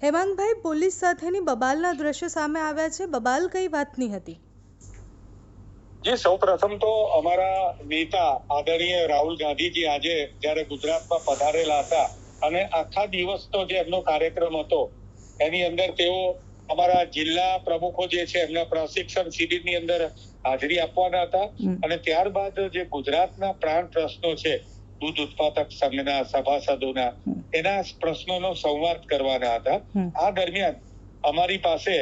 Hemangbhai police સાથેની બબાલના દ્રશ્યો સામે આવ્યા છે. બબાલ કઈ વાતની હતી? જે સૌ પ્રથમ તો અમારા નેતા આદરણીય રાહુલ ગાંધીજી આજે જ્યારે ગુજરાતમાં પધારેલા હતા અને આખા દિવસનો જે એમનો કાર્યક્રમ હતો એની અંદર તેઓ અમારા જિલ્લા પ્રમુખો જે છે એમના પ્રશિક્ષણ શિબિરની અંદર હાજરી આપવાના હતા અને ત્યારબાદ જે ગુજરાતના પ્રાણ પ્રશ્નો છે દૂધ ઉત્પાદક સંઘના સભાસદોના એના પ્રશ્નોનો સંવાદ કરવાના હતા. આ દરમિયાન અમારી પાસે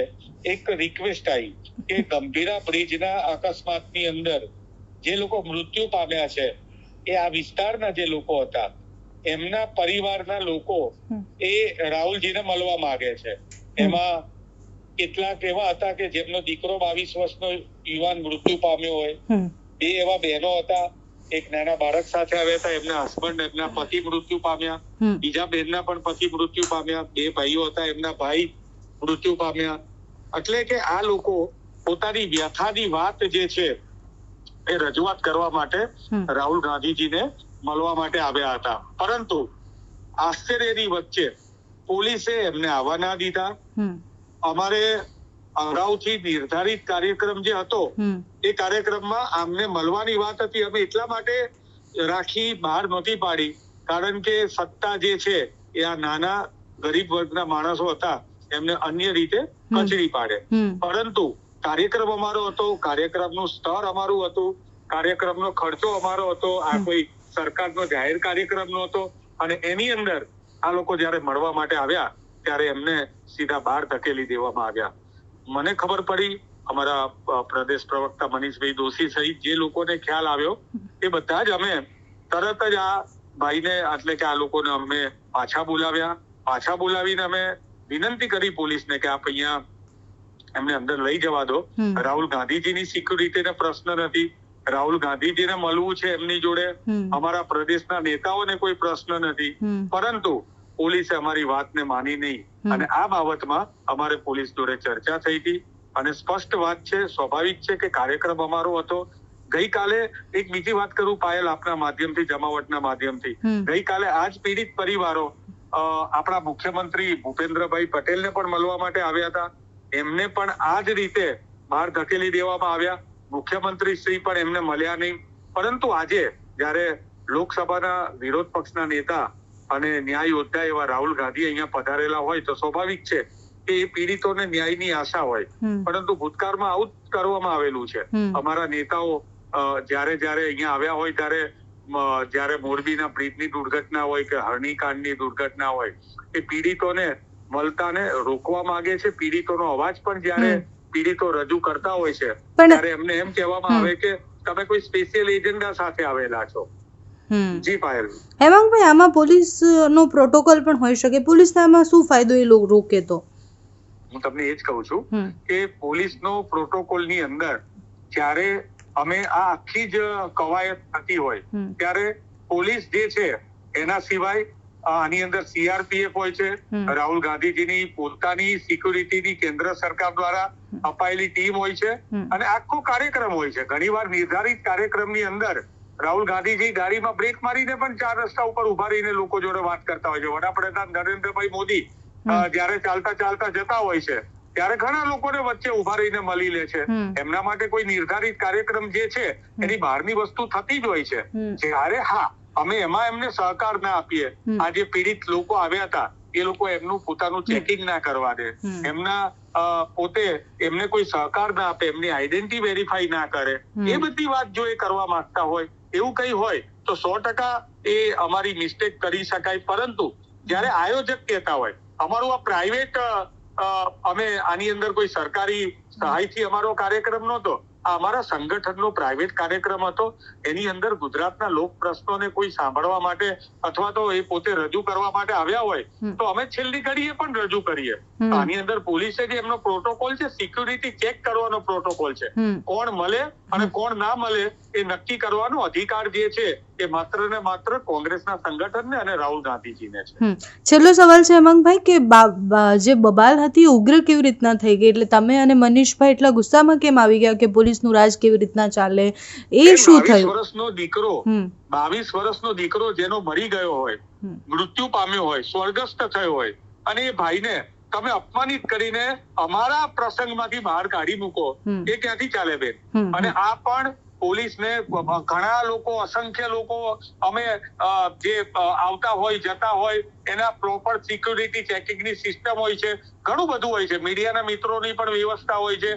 એક રિક્વેસ્ટ આવી કે ગંભીરા બ્રિજના અકસ્માતની અંદર જે લોકો મૃત્યુ પામ્યા છે એ આ વિસ્તારના જે લોકો હતા એમના પરિવારના લોકો. એ રાહુલજીને મળવા માંગે છે. એમાં કેટલાક એવા હતા કે જેમનો દીકરો બાવીસ વર્ષનો યુવાન મૃત્યુ પામ્યો હોય બે એવા બહેનો હતા એક નાના બાળક સાથે આવ્યા હતા. એમના હસબન્ડ એમના પતિ મૃત્યુ પામ્યા. બીજા બહેનના પણ પતિ મૃત્યુ પામ્યા. બે ભાઈઓ હતા એમના ભાઈ મૃત્યુ પામ્યા. એટલે કે આ લોકો પોતાની વ્યથાની વાત જે છે એ રજૂઆત કરવા માટે. રાહુલ ગાંધીજીને મળવા માટે આવ્યા હતા. પરંતુ આશ્ચર્યની વચ્ચે પોલીસે એમને આવવા ના દીધા અમારે અગાઉથી નિર્ધારિત કાર્યક્રમ જે હતો એ કાર્યક્રમમાં આમને મળવાની વાત હતી. અમે એટલા માટે રાખી બહાર નહોતી પાડી કારણ કે સત્તા જે છે એ આ નાના ગરીબ વર્ગના માણસો હતા એમને અન્ય રીતે કચડી પાડે. પરંતુ કાર્યક્રમ અમારો હતો કાર્યક્રમનું સ્તર અમારું હતું કાર્યક્રમનો ખર્ચો અમારો હતો આ. કોઈ સરકારનો જાહેર કાર્યક્રમ હતો અને એની અંદર આ લોકો જ્યારે મળવા માટે આવ્યા ત્યારે એમને સીધા બહાર ધકેલી દેવામાં આવ્યા. મને ખબર પડી અમારા પ્રદેશ પ્રવક્તા મનીષભાઈ દોશી સહિત જે લોકોને ખ્યાલ આવ્યો એ બધા જ અમે તરત જ આ ભાઈને એટલે કે આ લોકોને અમે પાછા બોલાવ્યા. પાછા બોલાવીને અમે વિનંતી કરી પોલીસને કે આપ અહીંયા એમને અંદર લઈ જવા દો. રાહુલ ગાંધીજીની સિક્યુરિટીને પ્રશ્ન નથી. રાહુલ ગાંધીજીને મળવું છે એમની જોડે. અમારા પ્રદેશના નેતાઓને કોઈ પ્રશ્ન નથી. પરંતુ પોલીસે અમારી વાતને માની નહીં. અને આ બાબતમાં અમારે પોલીસ જોડે ચર્ચા થઈ હતી. અને સ્પષ્ટ વાત છે સ્વાભાવિક છે કે કાર્યક્રમ અમારો હતો. ગઈકાલે એક બીજી વાત કરું પાયલ આપના માધ્યમથી જમાવટના માધ્યમથી. ગઈકાલે આ જ પીડિત પરિવારો આપણા મુખ્યમંત્રી ભૂપેન્દ્રભાઈ પટેલને પણ મળવા માટે આવ્યા હતા. એમને પણ આ જ રીતે બહાર ધકેલી દેવામાં આવ્યા. મુખ્યમંત્રી શ્રી પણ એમને મળ્યા નહીં. પરંતુ આજે જ્યારે લોકસભાના વિરોધ પક્ષના નેતા અને ન્યાય યોદ્ધા એવા રાહુલ ગાંધી અહીંયા પધારેલા હોય તો સ્વાભાવિક છે કે એ પીડિતોને ન્યાયની આશા હોય. પરંતુ ભૂતકાળમાં આવું જ કરવામાં આવેલું છે. અમારા નેતાઓ જ્યારે જ્યારે અહીંયા આવ્યા હોય ત્યારે જ્યારે મોરબીના પ્રીતની દુર્ઘટના હોય કે હરણીકાંડની દુર્ઘટના હોય એ પીડિતોને મળતાને રોકવા માંગે છે. પીડિતોનો અવાજ પણ જ્યારે પીડિતો રજૂ કરતા હોય છે ત્યારે એમને એમ કહેવામાં આવે કે તમે કોઈ સ્પેશિયલ એજન્ડા સાથે આવેલા છો. જી પાયલ હેમાંગભાઈ આમાં પોલીસનો પ્રોટોકોલ પણ હોઈ શકે. પોલીસને આમાં શું ફાયદો એ લોકો રોકે તો? હું તમને એ જ કહું છું. કે પોલીસનો પ્રોટોકોલની અંદર જ્યારે અમે આ આખી જ કવાયત થતી હોય ત્યારે પોલીસ જે છે એના સિવાય આની અંદર સીઆરપીએફ હોય છે. રાહુલ ગાંધીજીની પોતાની સિક્યુરિટીની કેન્દ્ર સરકાર દ્વારા અપાયેલી ટીમ હોય છે અને આખો કાર્યક્રમ હોય છે. ઘણીવાર નિર્ધારિત કાર્યક્રમની અંદર રાહુલ ગાંધીજી ગાડીમાં બ્રેક મારીને પણ ચાર રસ્તા ઉપર ઊભા રહીને લોકો જોડે વાત કરતા હોય છે. વડાપ્રધાન નરેન્દ્રભાઈ મોદી જયારે ચાલતા ચાલતા જતા હોય છે ત્યારે ઘણા લોકોને વચ્ચે ઊભા રહીને મળી લે છે. એમના માટે કોઈ નિર્ધારિત કાર્યક્રમ જે છે એની બહારની વસ્તુ થતી જ હોય છે. જયારે હા અમે એમાં એમને સહકાર ના આપીએ આ જે પીડિત લોકો આવ્યા હતા એ લોકો એમનું પોતાનું ચેકિંગ ના કરવા દે. એમના પોતે એમને કોઈ સહકાર ના આપે એમની આઈડેન્ટિટી વેરીફાઈ ના કરે એ બધી વાત જો એ કરવા માંગતા હોય એવું કઈ હોય તો સો ટકા એ અમારી મિસ્ટેક કરી શકાય. પરંતુ જ્યારે આયોજક કહેતા હોય અમારું આ પ્રાઇવેટ અમે આની અંદર કોઈ સરકારી સહાયથી અમારો કાર્યક્રમ નહોતો આ અમારા સંગઠનનો પ્રાઇવેટ કાર્યક્રમ હતો. એની અંદર ગુજરાતના લોક પ્રશ્નોને કોઈ સાંભળવા માટે અથવા તો એ પોતે રજૂ કરવા માટે આવ્યા હોય તો અમે છેલ્લી ઘડીએ પણ રજૂ કરીએ. આની અંદર પોલીસે જે એમનો પ્રોટોકોલ છે સિક્યુરિટી ચેક કરવાનો પ્રોટોકોલ છે. કોણ મળે અને કોણ ના મળે એ નક્કી કરવાનો અધિકાર જે છે એ માત્ર ને માત્ર કોંગ્રેસના સંગઠનને અને રાહુલ ગાંધીજીને છે. છેલ્લો સવાલ છે અમંગભાઈ કે જે બબાલ હતી ઉગ્ર કેવી રીતના થઈ ગઈ? એટલે તમે અને મનીષભાઈ એટલા ગુસ્સામાં કેમ આવી ગયા કે પોલીસનું રાજ કેવી રીતના ચાલે? એ શું થયું? વર્ષનો દીકરો બાવીસ વર્ષનો દીકરો જેનો મરી ગયો હોય મૃત્યુ પામ્યો હોય સ્વર્ગસ્થ થયો હોય અને એ ભાઈને તમે અપમાનિત કરીને અમારા પ્રસંગમાંથી બહાર કાઢી મૂકો એ ક્યાંથી ચાલે બેન? અને આ પણ પોલીસને ઘણા લોકો અસંખ્ય લોકો અમે જે આવતા હોય જતા હોય એના પ્રોપર સિક્યુરિટી ચેકિંગની સિસ્ટમ હોય છે ઘણું બધું હોય છે. મીડિયાના મિત્રોની પણ વ્યવસ્થા હોય છે.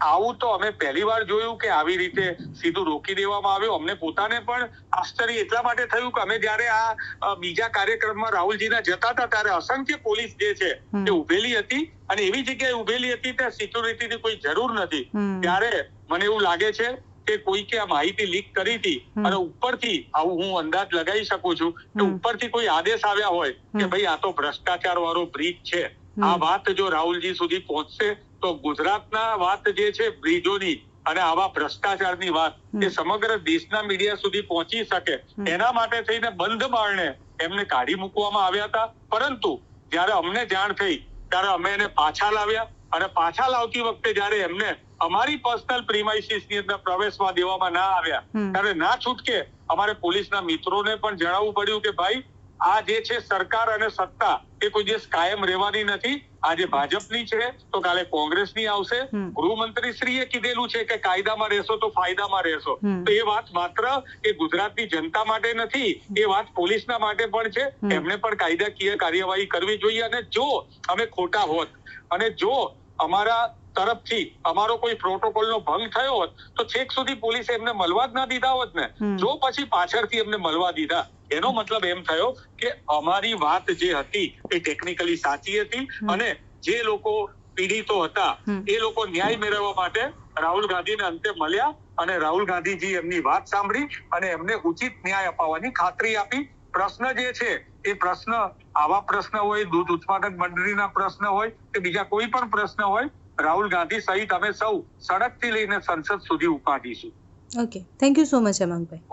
આવું તો અમે પહેલી વાર જોયું કે આવી રીતે સીધું રોકી દેવામાં આવ્યું. અમને પોતાને પણ આશ્ચર્ય એટલા માટે થયું કે અમે જ્યારે આ બીજા કાર્યક્રમમાં રાહુલજીના જતા હતા ત્યારે અસંખ્ય પોલીસ જે છે તે ઉભેલી હતી અને એવી જગ્યાએ ઉભેલી હતી ત્યાં સિક્યુરિટીની કોઈ જરૂર નથી. ત્યારે મને એવું લાગે છે કે કોઈકે આ માહિતી લીક કરી હતી અને ઉપરથી આવું હું અંદાજ લગાવી શકું છું કે ઉપરથી કોઈ આદેશ આવ્યા હોય કે ભાઈ આ તો ભ્રષ્ટાચાર વાળો બ્રિજ છે. આ વાત જો રાહુલજી સુધી પહોંચશે તો ગુજરાતના વાત જે છે બ્રિજોની અને આવા ભ્રષ્ટાચારની વાત એ સમગ્ર દેશના મીડિયા સુધી પહોંચી શકે. એના માટે થઈને બંધ બારણે એમને કાઢી મૂકવામાં આવ્યા હતા. પરંતુ જ્યારે અમને જાણ થઈ ત્યારે અમે એને પાછા લાવ્યા અને પાછા લાવતી વખતે જ્યારે એમને અમારી પર્સનલ પ્રિમાઇસીસની અંદર પ્રવેશવા દેવામાં ના આવ્યા. ત્યારે ના છૂટકે અમારે પોલીસના મિત્રોને પણ જણાવવું પડ્યું કે ભાઈ આ જે છે સરકાર અને સત્તા એ કોઈ દિવસ કાયમ રહેવાની નથી. આજે ભાજપની છે તો કાલે કોંગ્રેસની આવશે. હમ. ગૃહમંત્રી શ્રીએ કીધેલું છે કે કાયદામાં રહેશો તો ફાયદામાં રહેશો. તો એ વાત માત્ર એ ગુજરાતની જનતા માટે નથી એ વાત પોલીસના માટે પણ છે. એમને પણ કાયદાકીય કાર્યવાહી કરવી જોઈએ. અને જો અમે ખોટા હોત અને જો અમારા તરફથી અમારો કોઈ પ્રોટોકોલનો ભંગ થયો હોત તો છેક સુધી પોલીસે એમને મળવા જ ના દીધા હોત ને. જો પછી પાછળથી એમને મળવા દીધા. એનો મતલબ એમ થયો કે અમારી વાત જે હતી એ ટેકનિકલી સાચી હતી અને જે લોકો પીડિતો હતા એ લોકો ન્યાય મેળવવા માટે રાહુલ ગાંધીને અંતે મળ્યા અને રાહુલ ગાંધીજી એમની વાત સાંભળી અને એમને ઉચિત ન્યાય અપાવવાની ખાતરી આપી. પ્રશ્ન જે છે એ પ્રશ્ન આવા પ્રશ્ન હોય દૂધ ઉત્પાદક મંડળીના પ્રશ્ન હોય કે બીજા કોઈ પણ પ્રશ્ન હોય રાહુલ ગાંધી સહિત અમે સૌ સડકથી લઈને સંસદ સુધી ઉપાડીશું. Okay thank you so much Hemangbhai